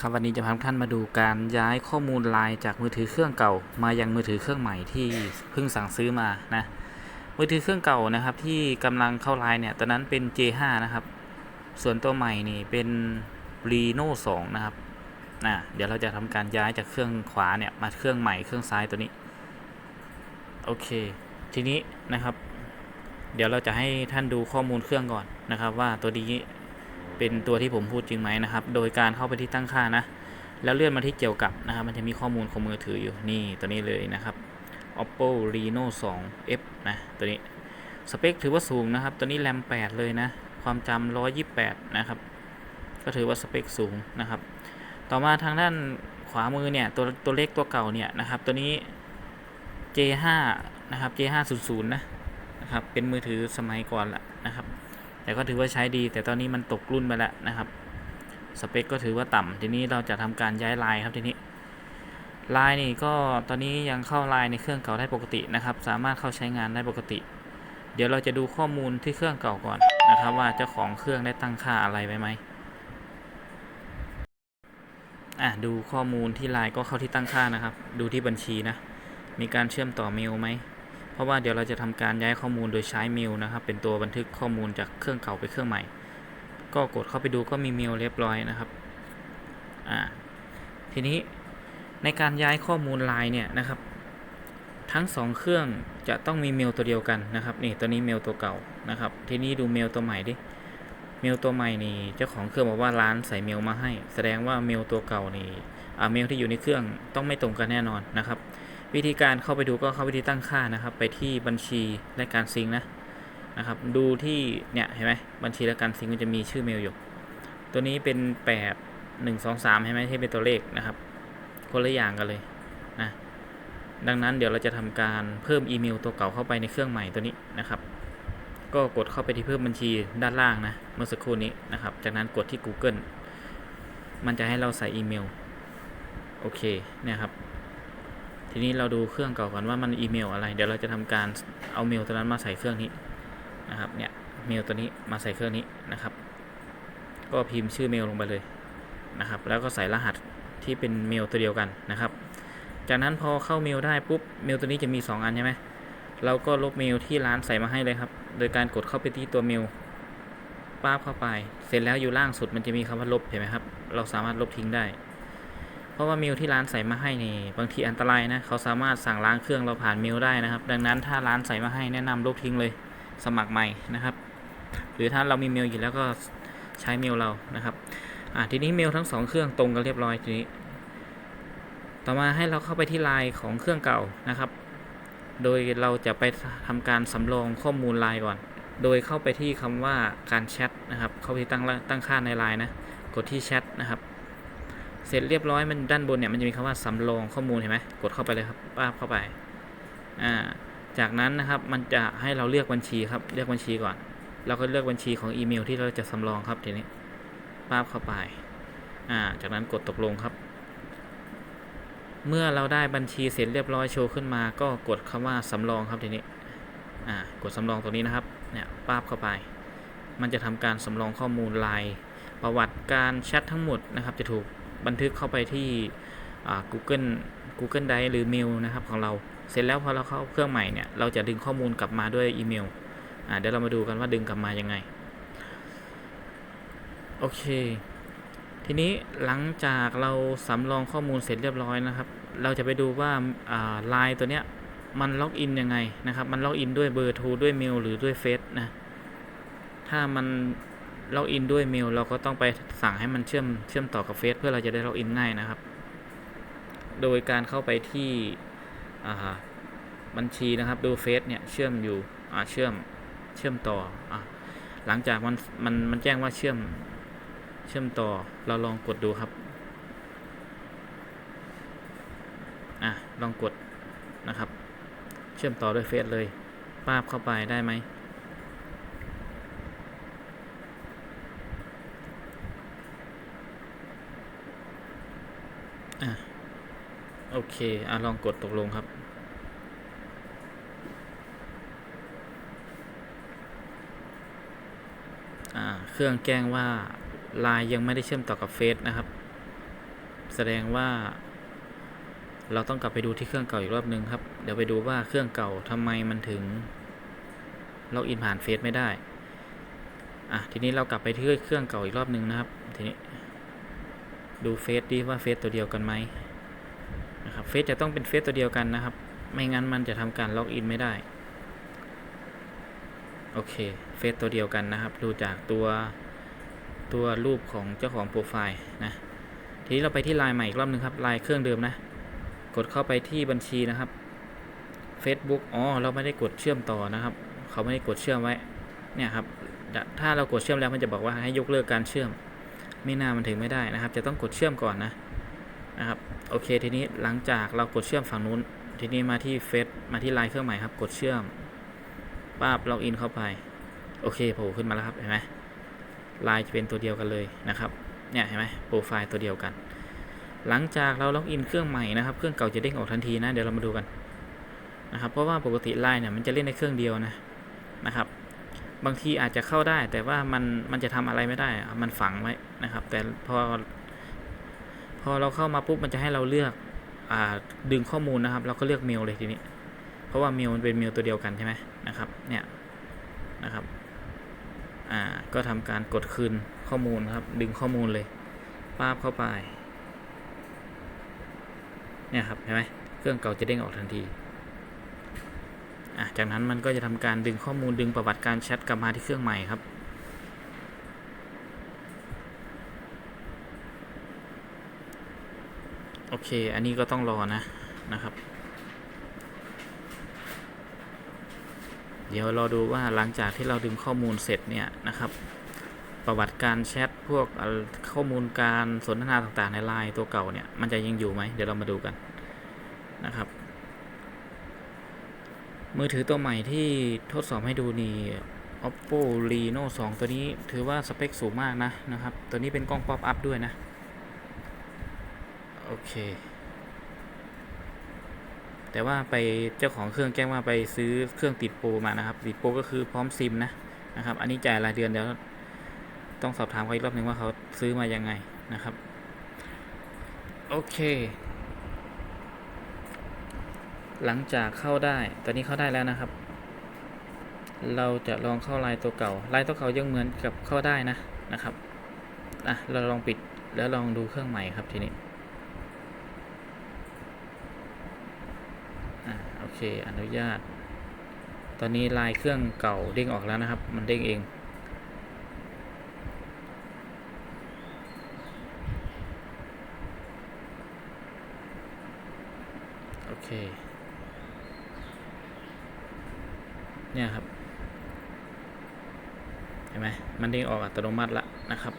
ครับวันนี้จะพาท่านมาดูการย้ายข้อมูลไลน์จากมือถือเครื่องเก่า มายังมือถือเครื่องใหม่ที่เพิ่งสั่งซื้อมานะมือถือเครื่องเก่านะครับ ที่กำลังเข้าไลน์เนี่ยตอนนั้นเป็น J5 นะครับ ส่วนตัวใหม่นี่เป็น Reno 2 นะครับนะเดี๋ยวเราจะทำการย้ายจากเครื่องขวาเนี่ยมาเครื่องใหม่เครื่องซ้ายตัวนี้โอเค ทีนี้นะครับ เดี๋ยวเราจะให้ท่านดูข้อมูลเครื่องก่อนนะครับ ว่าตัวนี้ เป็นตัวที่ผมพูดจริงไหมนะครับ โดยการเข้าไปที่ตั้งค่านะ แล้วเลื่อนมาที่เกี่ยวกับนะครับ มันจะมีข้อมูลของมือถืออยู่นี่ตัวนี้เลยนะครับ oppo reno 2 f นะตัวนี้สเปคถือว่าสูงนะครับ ตัวนี้แรม 8 เลยนะ ความจำ128 นะครับ ก็ถือว่าสเปคสูงนะครับ ต่อมาทางด้านขวามือเนี่ย ตัวตัวเลขตัวเก่าเนี่ยนะครับ ตัวนี้ J5 นะครับ J500 นะนะครับ เป็นมือถือสมัยก่อนละนะครับ แต่ก็ถือว่าใช้ดี แต่ตอนนี้มันตกรุ่นไปแล้วนะครับสเปคก็ถือว่าต่ำทีนี้เราจะทำการย้ายลายครับทีนี้ลายนี่ก็ตอนนี้ยังเข้าลายในเครื่องเก่าได้ปกตินะครับ สามารถเข้าใช้งานได้ปกติ เดี๋ยวเราจะดูข้อมูลที่เครื่องเก่าก่อนนะครับ ว่าเจ้าของเครื่องได้ตั้งค่าอะไรไว้ไหมอะดูข้อมูลที่ไลน์ก็เข้าที่ตั้งค่านะครับ ดูที่บัญชีนะ มีการเชื่อมต่อเมลไหม เพราะว่าเดี๋ยวเราจะทำการย้ายข้อมูลโดยใช้เมลนะครับ เป็นตัวบันทึกข้อมูลจากเครื่องเก่าไปเครื่องใหม่ ก็กดเข้าไปดูก็มีเมลเรียบร้อยนะครับอ่าทีนี้ในการย้ายข้อมูลไลน์เนี่ยนะครับ ทั้งสองเครื่องจะต้องมีเมลตัวเดียวกันนะครับนี่ตัวนี้เมลตัวเก่านะครับ ทีนี้ดูเมลตัวใหม่ดิเมลตัวใหม่นี่เจ้าของเครื่องบอกว่าร้านใส่เมลมาให้ แสดงว่าเมลตัวเก่านี่อ่าเมลที่อยู่ในเครื่องต้องไม่ตรงกันแน่นอนนะครับ วิธีการเข้าไปดูก็เข้าไปที่ตั้งค่านะครับ ไปที่บัญชีและการซิงนะนะครับดูที่เนี่ยเห็นไหมบัญชีและการซิงมันจะมีชื่อเมลอยู่ ตัวนี้เป็น 8 1 2 3ใช่ไหมที่เป็นตัวเลขนะครับ คนละอย่างกันเลยนะดังนั้นเดี๋ยวเราจะทำการเพิ่มอีเมลตัวเก่าเข้าไปในเครื่องใหม่ตัวนี้นะครับ ก็กดเข้าไปที่เพิ่มบัญชีด้านล่างนะเมื่อสักครู่นี้นะครับ จากนั้นกดที่ Google มันจะให้เราใส่อีเมลโอเคเนี่ยครับ ทีนี้เราดูเครื่องเก่าก่อนว่ามันอีเมลอะไร เดี๋ยวเราจะทำการเอาเมลตัวนั้นมาใส่เครื่องนี้นะครับ เนี่ยเมลตัวนี้มาใส่เครื่องนี้นะครับ ก็พิมพ์ชื่อเมลลงไปเลยนะครับ แล้วก็ใส่รหัสที่เป็นเมลตัวเดียวกันนะครับ จากนั้นพอเข้าเมลได้ปุ๊บเมลตัวนี้จะมี 2 อันใช่ไหมเราก็ลบเมลที่ร้านใส่มาให้เลยครับ โดยการกดเข้าไปที่ตัวเมลป้าบเข้าไป เสร็จแล้วอยู่ล่างสุดมันจะมีคำว่าลบเห็นไหมครับ เราสามารถลบทิ้งได้ เพราะว่าเมลที่ร้านใส่มาให้นี่บางทีอันตรายนะเขาสามารถสั่งล้างเครื่องเราผ่านเมลได้นะครับ ดังนั้นถ้าร้านใส่มาให้แนะนำลบทิ้งเลยสมัครใหม่นะครับ หรือถ้าเรามีเมลอยู่แล้วก็ใช้เมลเรานะครับอ่าทีนี้เมลทั้งสองเครื่องตรงกันเรียบร้อยทีนี้ ต่อมาให้เราเข้าไปที่ไลน์ของเครื่องเก่านะครับ โดยเราจะไปทำการสำรองข้อมูลไลน์ก่อน โดยเข้าไปที่คำว่าการแชทนะครับ เข้าไปตั้งตั้งค่าในไลน์นะ กดที่แชทนะครับ เสร็จเรียบร้อยมันด้านบนเนี่ยมันจะมีคำว่าสำรองข้อมูลเห็นไหมกดเข้าไปเลยครับป้าบเข้าไปอ่าจากนั้นนะครับมันจะให้เราเลือกบัญชีครับเลือกบัญชีก่อนเราก็เลือกบัญชีของอีเมลที่เราจะสำรองครับทีนี้ป้าบเข้าไปอ่าจากนั้นกดตกลงครับ เมื่อเราได้บัญชีเสร็จเรียบร้อยโชว์ขึ้นมา ก็กดคำว่าสำรองครับทีนี้อ่ากดสำรองตรงนี้นะครับเนี่ยป้าบเข้าไป มันจะทำการสำรองข้อมูลลน์ประวัติการแชททั้งหมดนะครับจะถูก บันทึกเข้าไปที่ Google Google Drive หรือเมลนะครับของเราเสร็จแล้วพอเราเข้าเครื่องใหม่เนี่ยเราจะดึงข้อมูลกลับมาด้วยอีเมลเดี๋ยวเรามาดูกันว่าดึงกลับมายังไงโอเค ทีนี้หลังจากเราสำรองข้อมูลเสร็จเรียบร้อยนะครับ เราจะไปดูว่าไลน์ตัวเนี้ยมันล็อกอินยังไงนะครับ มันล็อกอินด้วยเบอร์โทรด้วยเมลหรือด้วยเฟซนะ ถ้ามัน ล็อกอินด้วยเมล เราก็ต้องไปสั่งให้มันเชื่อมเชื่อมต่อกับเฟซเพื่อเราจะได้ล็อกอินง่ายนะครับ โดยการเข้าไปที่บัญชีนะครับดูเฟซเนี่ยเชื่อมอยู่เชื่อมเชื่อมต่ออหลังจากมันมันมันแจ้งว่าเชื่อมเชื่อมต่อเราลองกดดูครับอะลองกดนะครับ เชื่อมต่อด้วยเฟซเลยป้าบเข้าไปได้ไหม อะโอเค อะ ลองกดตกลงครับ อ่า เครื่องแจ้งว่าไลน์ยังไม่ได้เชื่อมต่อกับเฟซนะครับ แสดงว่า เราต้องกลับไปดูที่เครื่องเก่าอีกรอบนึงครับ เดี๋ยวไปดูว่าเครื่องเก่าทำไมมันถึงล็อกอินผ่านเฟซไม่ได้ อะ ทีนี้เรากลับไปที่เครื่องเก่าอีกรอบนึงนะครับ ทีนี้ ดูเฟซดีว่าเฟซตัวเดียวกันไหมนะครับเฟซจะต้องเป็นเฟซตัวเดียวกันนะครับ ไม่งั้นมันจะทำการล็อกอินไม่ได้ โอเคเฟซตัวเดียวกันนะครับ ดูจากตัวตัวรูปของเจ้าของโปรไฟล์นะทีนี้เราไปที่ไลน์ใหม่อีกรอบหนึงครับไลน์เครื่องเดิมนะ กดเข้าไปที่บัญชีนะครับ Facebook อ๋อเราไม่ได้กดเชื่อมต่อนะครับ เขาไม่ได้กดเชื่อมไว้เนี่ยครับถ้าเรากดเชื่อมแล้วมันจะบอกว่าให้ยกเลิกการเชื่อม ไม่น่ามันถึงไม่ได้นะครับ จะต้องกดเชื่อมก่อนนะนะครับโอเคทีนี้หลังจากเรากดเชื่อมฝั่งนู้น ทีนี้มาที่เฟซมาที่ไลน์เครื่องใหม่ครับ กดเชื่อมป้าบล็อกอินเข้าไป โอเคโผล่ขึ้นมาแล้วครับเห็นไหมไลน์จะเป็นตัวเดียวกันเลยนะครับเนี่ยเห็นไหมโปรไฟล์ตัวเดียวกัน หลังจากเราล็อกอินเครื่องใหม่นะครับ เครื่องเก่าจะเด้งออกทันทีนะเดี๋ยวเรามาดูกันนะครับเพราะว่าปกติไลน์เนี่ยมันจะเล่นในเครื่องเดียวนะนะครับ บางทีอาจจะเข้าได้ แต่ว่ามันมันจะทำอะไรไม่ได้ มันฝังไว้นะครับ แต่พอ พอเราเข้ามาปุ๊บมันจะให้เราเลือกอดึงข้อมูลนะครับ เราก็เลือกเมลเลยทีนี้ เพราะว่าเมลมันเป็นเมลตัวเดียวกันใช่ไหมนะครับ เนี่ยนะครับอ่าก็ทำการกดคืนข้อมูลครับ ดึงข้อมูลเลยป้าบเข้าไป เนี่ยครับเห็นไหมเครื่องเก่าจะเด้งออกทันที จากนั้นมันก็จะทำการดึงข้อมูลดึงประวัติการแชทกลับมาที่เครื่องใหม่ครับ โอเค อันนี้ก็ต้องรอนะนะครับ เดี๋ยวราดูว่าหลังจากที่เราดึงข้อมูลเสร็จเนี่ยนะครับ ประวัติการแชทพวกข้อมูลการสนทนาต่างๆในไลน์ตัวเก่าเนี่ยมันจะยังอยู่ไหมเดี๋ยวเรามาดูกันนะครับ มือถือตัวใหม่ที่ทดสอบให้ดูนี่ oppo reno 2 ตัวนี้ถือว่าสเปคสูงมากนะนะครับ ตัวนี้เป็นกล้องป๊อปอัพด้วยนะ โอเค แต่ว่าไปเจ้าของเครื่องแจ้งว่าไปซื้อเครื่องติดโปรมานะครับ ติดโปรก็คือพร้อมซิมนะนะครับ อันนี้จ่ายรายเดือนเดี๋ยวต้องสอบถามเขาอีกรอบหนึ่งว่าเขาซื้อมายังไงนะครับ โอเค หลังจากเข้าได้ตอนนี้เข้าได้แล้วนะครับ เราจะลองเข้าลน์ตัวเก่าลน์ตัวเก่ายังเหมือนกับเข้าได้นะนะครับอะเราลองปิดแล้วลองดูเครื่องใหม่ครับทีนี้อ่าโอเคอนุญาต ตอนนี้ลายเครื่องเก่าเด้งออกแล้วนะครับ มันเด้งเองโอเค เนี่ยครับ เห็นไหมมันเด้งออกอัตโนมัติละนะครับ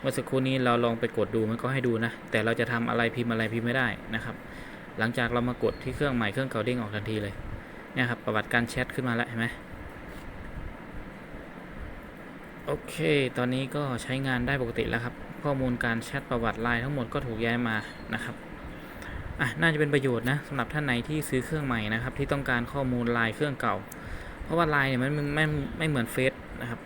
เมื่อสักครู่นี้เราลองไปกดดูมันก็ให้ดูนะ แต่เราจะทำอะไรพิมพ์อะไรพิมพ์ไม่ได้นะครับ หลังจากเรามากดที่เครื่องใหม่เครื่องเก่าเด้งออกทันทีเลย เนี่ยครับประวัติการแชทขึ้นมาแล้วเห็นไหมโอเค ตอนนี้ก็ใช้งานได้ปกติแล้วครับ ข้อมูลการแชทประวัติไลน์ทั้งหมดก็ถูกย้ายมานะครับ อะ น่าจะเป็นประโยชน์นะสำหรับท่านไหนที่ซื้อเครื่องใหม่นะครับ ที่ต้องการข้อมูลไลน์เครื่องเก่า เพราะว่าไลน์เนี่ยมันไม่ไม่เหมือนเฟซนะครับ